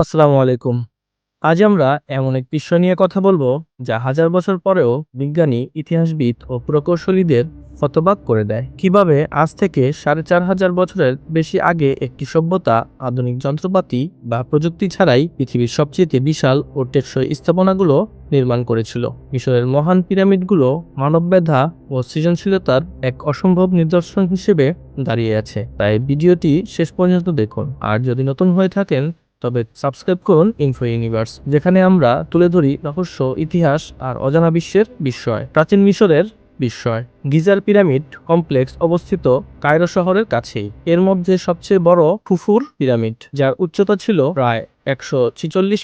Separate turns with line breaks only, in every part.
আসসালামু আলাইকুম। আজ আমরা এমন এক বিষয় নিয়ে কথা বলব, যা হাজার বছর পরেও বিজ্ঞানী, ইতিহাসবিদ ও প্রকৌশলীদের হতবাক করে দেয়। কীভাবে আজ থেকে সাড়ে চার হাজার বছরের বেশি আগে একটি সভ্যতা, আধুনিক যন্ত্রপাতি বা প্রযুক্তি ছাড়াই পৃথিবীর সবচেয়ে বিশাল ও টেকসই স্থাপনাগুলো নির্মাণ করেছিল। মিশরের মহান পিরামিডগুলো মানবমেধা ও সৃজনশীলতার এক অসম্ভব নিদর্শন হিসেবে দাঁড়িয়ে আছে। তাই ভিডিওটি শেষ পর্যন্ত দেখুন। আর যদি নতুন হয়ে থাকেন তবে সাবস্ক্রাইব করুন ইনফো ইউনিভার্স যেখানে আমরা তুলে ধরি রহস্য, ইতিহাস আর অজানা বিশ্বের বিস্ময়, প্রাচীন মিশরের বিস্ময়। গিজার পিরামিড কমপ্লেক্স অবস্থিত কায়রো শহরের কাছেই। এর মধ্যে সবচেয়ে বড় ফুফুর পিরামিড, যার উচ্চতা ছিল প্রায় একশো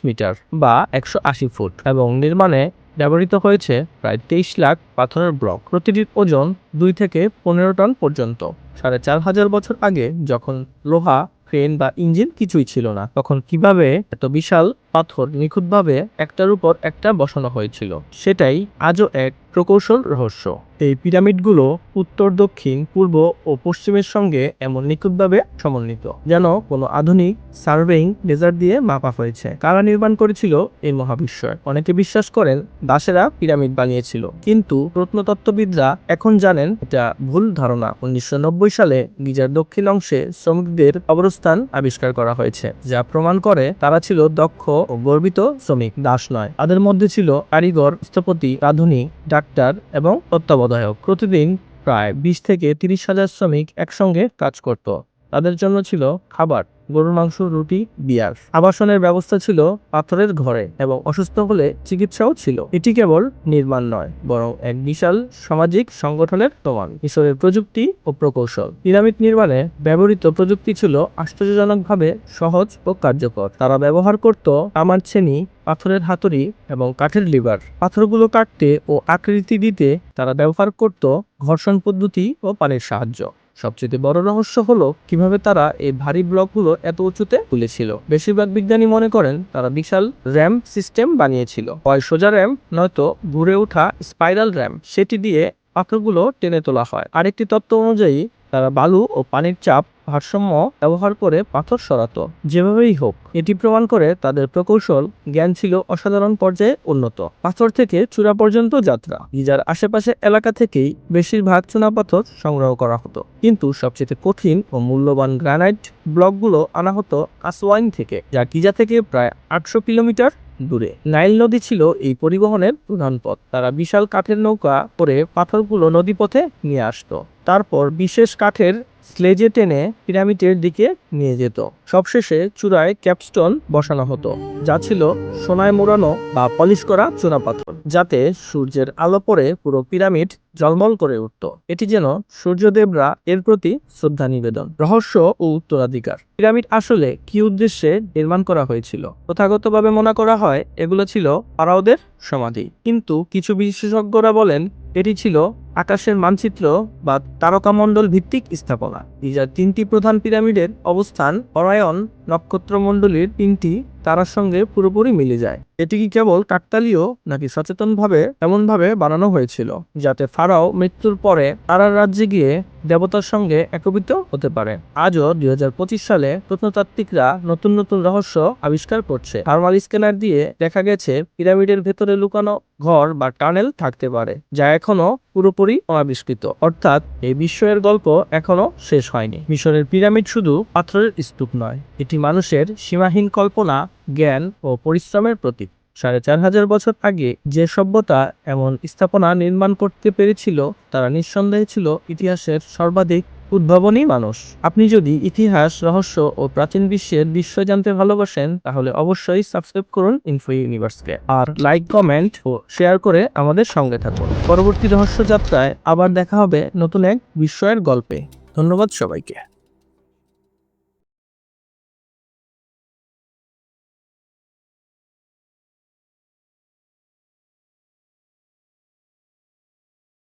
মিটার বা একশো আশি ফুট এবং নির্মাণে ব্যবহৃত হয়েছে প্রায় তেইশ লাখ পাথরের ব্লক। প্রতিটির ওজন দুই থেকে পনেরো টন পর্যন্ত। সাড়ে চার হাজার বছর আগে যখন লোহা ক্রেন বা ইঞ্জিন কিছুই ছিল না। তখন কীভাবে এত বিশাল পাথর নিখুঁতভাবে একটার উপর একটা বসানো হয়েছিল। সেটাই আজও এক প্রকৌশল রহস্য। এই পিরামিডগুলো উত্তর, দক্ষিণ, পূর্ব ও পশ্চিমের সঙ্গে এমন নিখুঁতভাবে সমন্বিত, যেন কোনো আধুনিক সার্ভেইং লেজার দিয়ে মাপা হয়েছে। কারা নির্মাণ করেছিল এই মহাবিশ্বয় অনেকে বিশ্বাস করেন দাসেরা পিরামিড বানিয়েছিল, কিন্তু প্রত্নতত্ত্ববিদরা এখন জানেন এটা ভুল ধারণা। উনিশশো নব্বই সালে গিজার দক্ষিণ অংশে শ্রমিকদের অবস্থান আবিষ্কার করা হয়েছে, যা প্রমাণ করে তারা ছিল দক্ষ ও গর্বিত শ্রমিক, দাস নয়। তাদের মধ্যে ছিল কারিগর, স্থপতি, রাঁধুনি, ডাক্তার এবং তত্ত্বাবধায়ক। প্রতিদিন প্রায় বিশ থেকে তিরিশ হাজার শ্রমিক একসঙ্গে কাজ করত। তাদের জন্য ছিল খাবার। গরুর মাংস, রুটি, বিয়ার। আবাসনের ব্যবস্থা ছিল পাথরের ঘরে এবং অসুস্থ হলে চিকিৎসাও ছিল। এটি কেবল নির্মাণ নয়, বরং এক বিশাল সামাজিক সংগঠনের প্রমাণ। মিশরের প্রযুক্তি ও প্রকৌশল। পিরামিড নির্মাণে ব্যবহৃত প্রযুক্তি ছিল আশ্চর্যজনকভাবে সহজ ও কার্যকর। তারা ব্যবহার করত আমার ছেনি, পাথরের হাতুড়ি এবং কাঠের লিভার। পাথরগুলো কাটতে ও আকৃতি দিতে তারা ব্যবহার করত ঘর্ষণ পদ্ধতি ও পানির সাহায্য। সবচেয়ে বড় রহস্য হলো কীভাবে তারা এই ভারী ব্লকগুলো এত উঁচুতে তুলেছিল। বেশিরভাগ বিজ্ঞানী মনে করেন তারা বিশাল র্যাম সিস্টেম বানিয়েছিল। হয় সোজা র্যাম, নয়তো ঘুরে ওঠা স্পাইরাল র্যাম। সেটি দিয়ে পাথরগুলো টেনে তোলা হয়। আরেকটি তত্ত্ব অনুযায়ী তারা বালু ও পানির চাপ, ভারসাম্য ব্যবহার করে পাথর সরাত। যেভাবেই হোক, এটি প্রমাণ করে তাদের প্রকৌশল, জ্ঞান ছিল অসাধারণ পর্যায়ে উন্নত। পাথর থেকে চূড়া পর্যন্ত যাত্রা। গিজার আশেপাশে এলাকা থেকেই বেশিরভাগ চুনাপাথর সংগ্রহ করা হতো। কিন্তু সবচেয়ে কঠিন ও মূল্যবান গ্রানাইট ব্লকগুলো আনা হতো আসওয়াইন থেকে, যা গিজা থেকে প্রায় আটশো কিলোমিটার দূরে। নাইল নদী ছিল এই পরিবহনের প্রধান পথ। তারা বিশাল কাঠের নৌকা করে পাথরগুলো নদীপথে নিয়ে আসতো। তারপর বিশেষ কাঠের স্লেজে টেনে পিরামিডের দিকে নিয়ে যেত। সবশেষে চূড়ায় ক্যাপস্টন বসানো হতো, যা ছিল সোনায় মোড়ানো বা পলিশ করা চুনাপাথর। যাতে সূর্যের আলো পড়ে পুরো পিরামিড জলমল করে উঠত। এটি যেন সূর্যদেবরা এর প্রতি শ্রদ্ধা নিবেদন, রহস্য ও উত্তরাধিকার। পিরামিড আসলে কি উদ্দেশ্যে নির্মাণ করা হয়েছিল? প্রথাগতভাবে মনে করা হয় এগুলো ছিল ফারাওদের সমাধি। কিন্তু কিছু বিশেষজ্ঞরা বলেন এটি ছিল আকাশের মানচিত্র বা তারকামণ্ডল ভিত্তিক স্থাপনা। গিজার তিনটি প্রধান পিরামিডের অবস্থান অরায়ন নক্ষত্রমণ্ডলীর তিনটি তারার সঙ্গে পুরোপুরি মিলে যায়। এটি কি কেবল কাকতালীয় নাকি সচেতনভাবে এমনভাবে বানানো হয়েছিল যাতে ফারাও মৃত্যুর পরে তারার রাজ্যে গিয়ে দেবতার সঙ্গে একত্রিত হতে পারে? আজও দু হাজার পঁচিশ সালে প্রত্নতাত্ত্বিকরা নতুন নতুন রহস্য আবিষ্কার করছে। থার্মাল স্ক্যানার দিয়ে দেখা গেছে পিরামিডের ভেতরে লুকানো ঘর বা টানেল থাকতে পারে, যা এখনও পুরোপুরি অনাবিষ্কৃত। অর্থাৎ এই বিস্ময়ের গল্প এখনও শেষ হয়নি। মিশরের পিরামিড শুধু পাথরের স্তূপ নয়, এটি মানুষের সীমাহীন কল্পনা জ্ঞান ও পরিশ্রমের প্রতীক। সাড়ে চার হাজার বছর আগে যে সভ্যতা এমন স্থাপনা নির্মাণ করতে পেরেছিল, তারা নিঃসন্দেহে ছিল ইতিহাসের সর্বাধিক উদ্ভাবনী মানুষ। আপনি যদি ইতিহাস, রহস্য ও প্রাচীন বিশ্বের বিস্ময় জানতে ভালোবাসেন, তাহলে অবশ্যই সাবস্ক্রাইব করুন ইনফো ইউনিভার্সকে আর লাইক, কমেন্ট ও শেয়ার করে আমাদের সঙ্গে থাকুন। পরবর্তী রহস্য যাত্রায় আবার দেখা হবে নতুন এক বিস্ময়ের গল্পে। ধন্যবাদ সবাইকে।